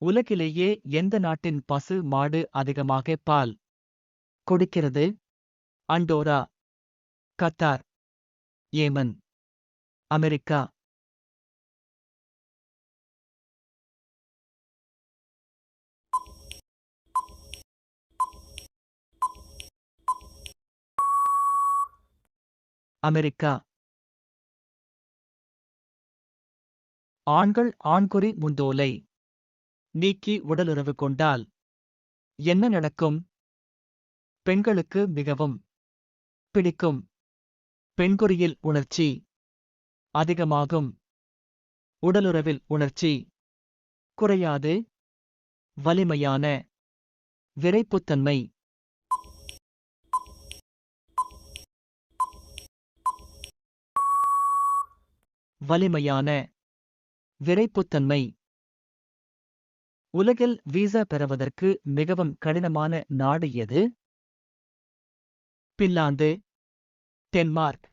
உலகிலேயே எந்த நாட்டின் பசு மாடு அதிகமாக பால் கொடுக்கிறது? Andorra Qatar Yemen America. America. ஆண்கள் ஆண்குறி முந்தோலை. நீக்கி உடலுறவு கொண்டால் என்ன நடக்கும்? பெண்களுக்கு மிகவும் பிடிக்கும். பெண்குறியில் உணர்ச்சி அதிகமாகும். உடலுறவில் உணர்ச்சி குறையாது. வலிமையான விரைப்புத்தன்மை வலிமையான விரைப்புத்தன்மை உலகில் வீசா பெறுவதற்கு மிகவும் கடினமான நாடு எது? பின்லாந்து டென்மார்க்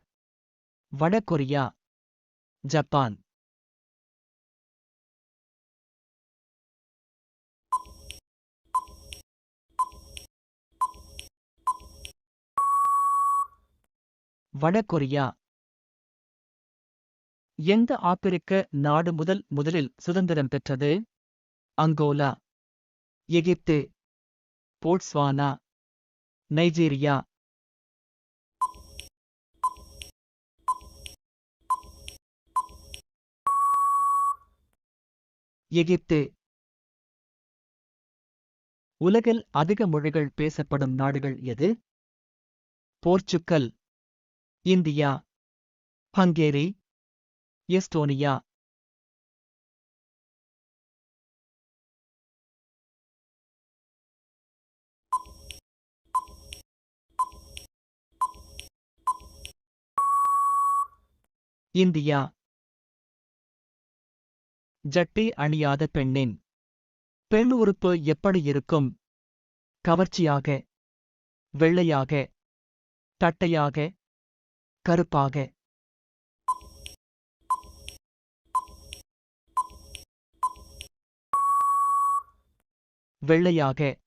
வடகொரியா ஜப்பான். வடகொரியா. எந்த ஆப்பிரிக்க நாடு முதல் முதலில் சுதந்திரம் பெற்றது? Angola Egypt Botswana Nigeria. Egypt. உலகில் அதிக மொழிகள் பேசப்படும் நாடுகள் எது? Portugal India Hungary Estonia. India. ஜட்டி அணியாத பெண்ணின் பெண் உறுப்பு எப்படி இருக்கும்? கவர்ச்சியாக வெள்ளையாக தட்டையாக கருப்பாக. வெள்ளையாக